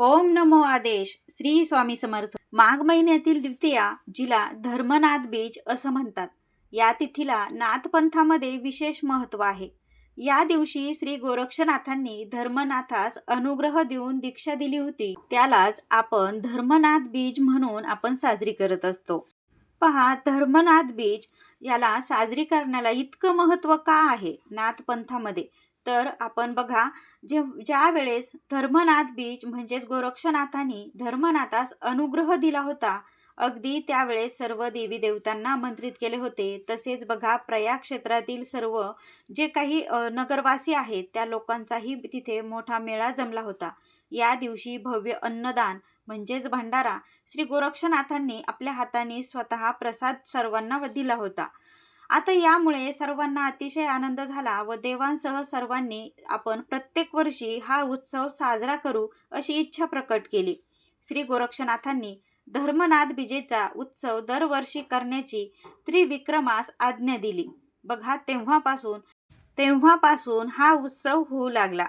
ओम नमो आदेश श्री स्वामी समर्थ. माघ महिन्यातील द्वितीया जिला धर्मनाथ बीज असं म्हणतात. या तिथीला नाथपंथामध्ये विशेष महत्त्व आहे. या दिवशी श्री गोरक्षनाथांनी धर्मनाथास अनुग्रह देऊन दीक्षा दिली होती. त्यालाच आपण धर्मनाथ बीज म्हणून आपण साजरी करत असतो. पहा धर्मनाथ बीज याला साजरी करण्याला इतकं महत्त्व का आहे नाथपंथामध्ये? तर आपण बघा जे ज्या वेळेस धर्मनाथ बीज म्हणजेच गोरक्षनाथांनी धर्मनाथास अनुग्रह दिला होता अगदी त्यावेळेस सर्व देवी देवतांना आमंत्रित केले होते. तसेच बघा प्रयाग क्षेत्रातील सर्व जे काही नगरवासी आहेत त्या लोकांचाही तिथे मोठा मेळा जमला होता. या दिवशी भव्य अन्नदान म्हणजेच भंडारा श्री गोरक्षनाथांनी आपल्या हाताने स्वतः प्रसाद सर्वांना दिला होता. आता यामुळे सर्वांना अतिशय आनंद झाला व देवांसह सर्वांनी आपण प्रत्येक वर्षी हा उत्सव साजरा करू अशी इच्छा प्रकट केली. श्री गोरक्षनाथांनी धर्मनाथ बीजेचा उत्सव दरवर्षी करण्याची त्रिविक्रमास आज्ञा दिली. बघा तेव्हापासून तेव्हापासून हा उत्सव होऊ लागला.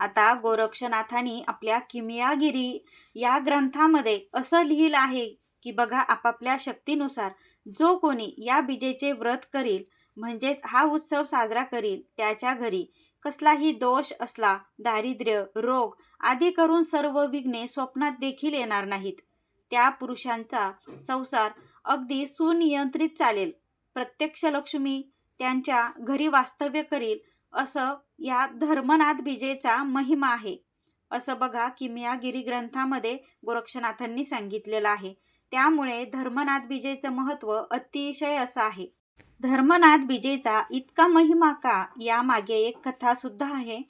आता गोरक्षनाथांनी आपल्या किमियागिरी या ग्रंथामध्ये असं लिहिलं आहे की बघा आपापल्या शक्तीनुसार जो कोणी या बीजेचे व्रत करील म्हणजेच हा उत्सव साजरा करील त्याच्या घरी कसलाही दोष असला दारिद्र्य रोग आदी करून सर्व विघ्ने स्वप्नात देखील येणार नाहीत. त्या पुरुषांचा संसार अगदी सुनियंत्रित चालेल. प्रत्यक्ष लक्ष्मी त्यांच्या घरी वास्तव्य करील असं या धर्मनाथ बीजेचा महिमा आहे. असं बघा किमियागिरी ग्रंथामध्ये गोरक्षनाथांनी सांगितलेलं आहे. त्यामुळे धर्मनाथ बीजेचं महत्त्व अतिशय असं आहे. धर्मनाथ बीजेचा इतका महिमा का यामागे एक कथासुद्धा आहे.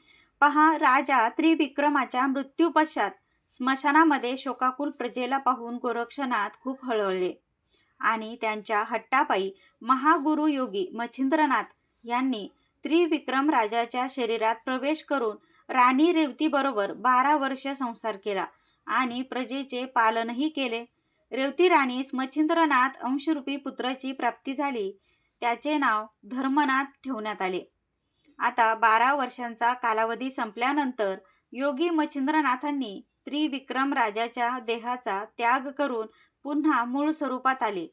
पहा राजा त्रिविक्रमाच्या मृत्यूपश्चात स्मशानामध्ये शोकाकुल प्रजेला पाहून गोरक्षनाथ खूप हळवले आणि त्यांच्या हट्टापायी महागुरु योगी मच्छिंद्रनाथ यांनी त्रिविक्रम राजाच्या शरीरात प्रवेश करून राणी रेवतीबरोबर बारा वर्ष संसार केला आणि प्रजेचे पालनही केले. रेवती राणीस मच्छिंद्रनाथ अंशरूपी पुत्राची प्राप्ती झाली. त्याचे नाव धर्मनाथ ठेवण्यात आले. आता बारा वर्षांचा कालावधी संपल्यानंतर योगी मच्छिंद्रनाथांनी त्रिविक्रम राजाच्या देहाचा त्याग करून पुन्हा मूळ स्वरूपात आले.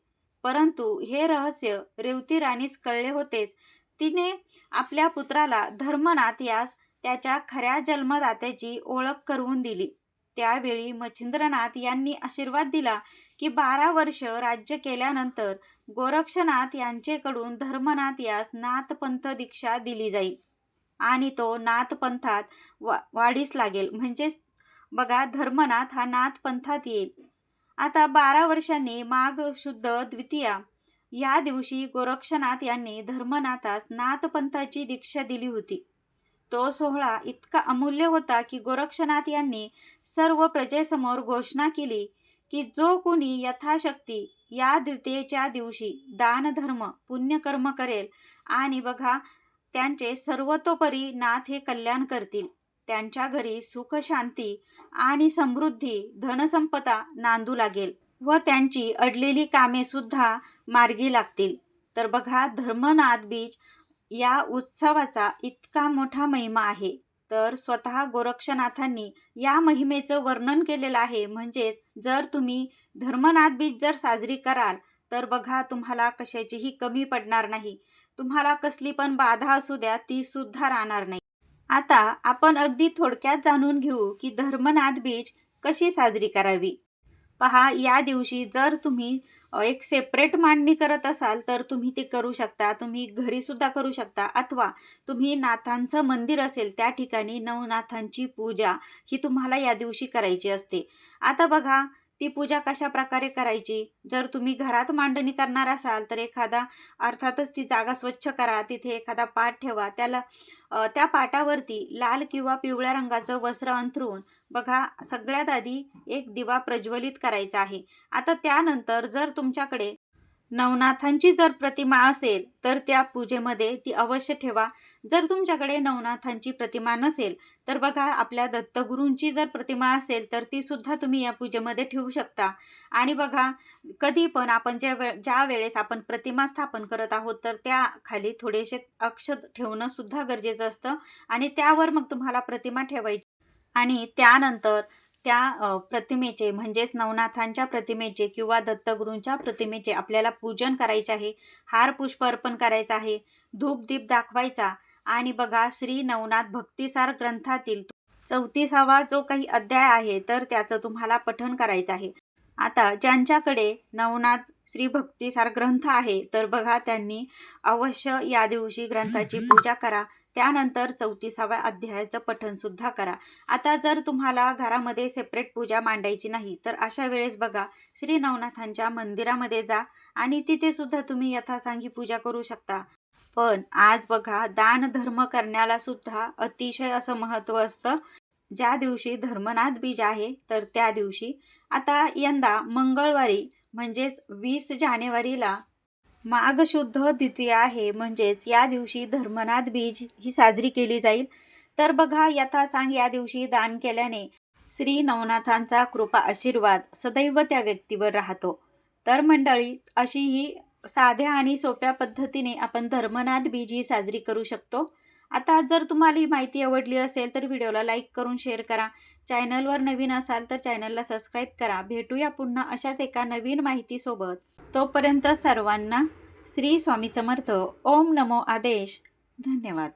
परंतु हे रहस्य रेवती राणीस कळले होतेच. तिने आपल्या पुत्राला धर्मनाथ यास त्याच्या खऱ्या जन्मदात्याची ओळख करून दिली. त्यावेळी मच्छिंद्रनाथ यांनी आशीर्वाद दिला की बारा वर्ष राज्य केल्यानंतर गोरक्षनाथ यांचेकडून धर्मनाथ यास नाथपंथ दीक्षा दिली जाईल. आणि तो नाथपंथात वा वाढीस लागेल. म्हणजेच बघा धर्मनाथ हा नाथपंथात येईल. आता बारा वर्षांनी माघ शुद्ध द्वितीया. या दिवशी गोरक्षनाथ यांनी धर्मनाथास नाथपंथाची दीक्षा दिली होती. तो सोहळा इतका अमूल्य होता की गोरक्षनाथ यांनी सर्व प्रजेसमोर घोषणा केली की जो कोणी यथाशक्ती या द्वितीयेच्या दिवशी दानधर्म पुण्यकर्म करेल आणि बघा त्यांचे सर्वतोपरी नाथ हे कल्याण करतील. त्यांच्या घरी सुख शांती आणि समृद्धी धनसंपदा नांदू लागेल व त्यांची अडलेली कामे सुद्धा मार्गी लागतील. तर बघा धर्मनाथ बीज या उत्सवाचा इतका मोठा महिमा आहे. तर स्वतः गोरक्षनाथांनी या महिमेचं वर्णन केलेलं आहे. म्हणजेच जर तुम्ही धर्मनाथ बीज जर साजरी कराल तर बघा तुम्हाला कशाचीही कमी पडणार नाही. तुम्हाला कसली पण बाधा असू द्या ती सुद्धा राहणार नाही. आता आपण अगदी थोडक्यात जाणून घेऊ की धर्मनाथ बीज कशी साजरी करावी. पहा या दिवशी जर तुम्ही एक सेपरेट मांडणी करत असाल तर तुम्ही ते करू शकता. तुम्ही घरीसुद्धा करू शकता. अथवा तुम्ही नाथांचं मंदिर असेल त्या ठिकाणी नवनाथांची पूजा ही तुम्हाला या दिवशी करायची असते. आता बघा ती पूजा कशा प्रकारे करायची? जर तुम्ही घरात मांडणी करणार असाल तर एखादा अर्थातच ती जागा स्वच्छ करा तिथे एखादा पाट ठेवा. त्याला त्या पाटावरती लाल किंवा पिवळ्या रंगाचं वस्त्र अंथरून बघा सगळ्यात आधी एक दिवा प्रज्वलित करायचा आहे. आता त्यानंतर जर तुमच्याकडे नवनाथांची जर प्रतिमा असेल तर त्या पूजेमध्ये ती अवश्य ठेवा. जर तुमच्याकडे नवनाथांची प्रतिमा नसेल तर बघा आपल्या दत्तगुरूंची जर प्रतिमा असेल तर ती सुद्धा तुम्ही या पूजेमध्ये ठेवू शकता. आणि बघा कधी पण आपण ज्या वे ज्या वेळेस आपण प्रतिमा स्थापन करत आहोत तर त्या खाली थोडेसे अक्षत ठेवणं सुद्धा गरजेचं असतं. आणि त्यावर मग तुम्हाला प्रतिमा ठेवायची. आणि त्यानंतर त्या प्रतिमेचे म्हणजेच नवनाथांच्या प्रतिमेचे किंवा दत्तगुरूंच्या प्रतिमेचे आपल्याला पूजन करायचे आहे हार पुष्प अर्पण करायचं आहे धूप दीप दाखवायचा आणि बघा श्री नवनाथ भक्तिसार ग्रंथातील चौतीसावा जो काही अध्याय आहे तर त्याचं तुम्हाला पठण करायचं आहे. आता ज्यांच्याकडे नवनाथ श्री भक्तिसार ग्रंथ आहे तर बघा त्यांनी अवश्य या दिवशी ग्रंथाची पूजा करा. त्यानंतर चौतीसाव्या अध्यायाचं पठनसुद्धा करा. आता जर तुम्हाला घरामध्ये सेपरेट पूजा मांडायची नाही तर अशा वेळेस बघा श्री नवनाथांच्या मंदिरामध्ये जा आणि तिथेसुद्धा तुम्ही यथासांगी पूजा करू शकता. पण आज बघा दान धर्म करण्याला सुद्धा अतिशय असं महत्त्व असतं. ज्या दिवशी धर्मनाथ बीज आहे तर त्या दिवशी. आता यंदा मंगळवारी म्हणजेच वीस जानेवारीला माघ शुद्ध द्वितीय आहे. म्हणजेच या दिवशी धर्मनाथ बीज ही साजरी केली जाईल. तर बघा यथासांग या दिवशी दान केल्याने श्री नवनाथांचा कृपा आशीर्वाद सदैव त्या व्यक्तीवर राहतो. तर मंडळी अशी ही साध्या आणि सोप्या पद्धतीने आपण धर्मनाथ बीज ही साजरी करू शकतो. आता जर तुम्हाला ही माहिती आवडली असेल तर व्हिडिओला लाईक करून शेअर करा. चॅनलवर नवीन असाल तर चॅनलला सबस्क्राईब करा. भेटूया पुन्हा अशाच एका नवीन माहितीसोबत. तोपर्यंत सर्वांना श्री स्वामी समर्थ. ओम नमो आदेश. धन्यवाद.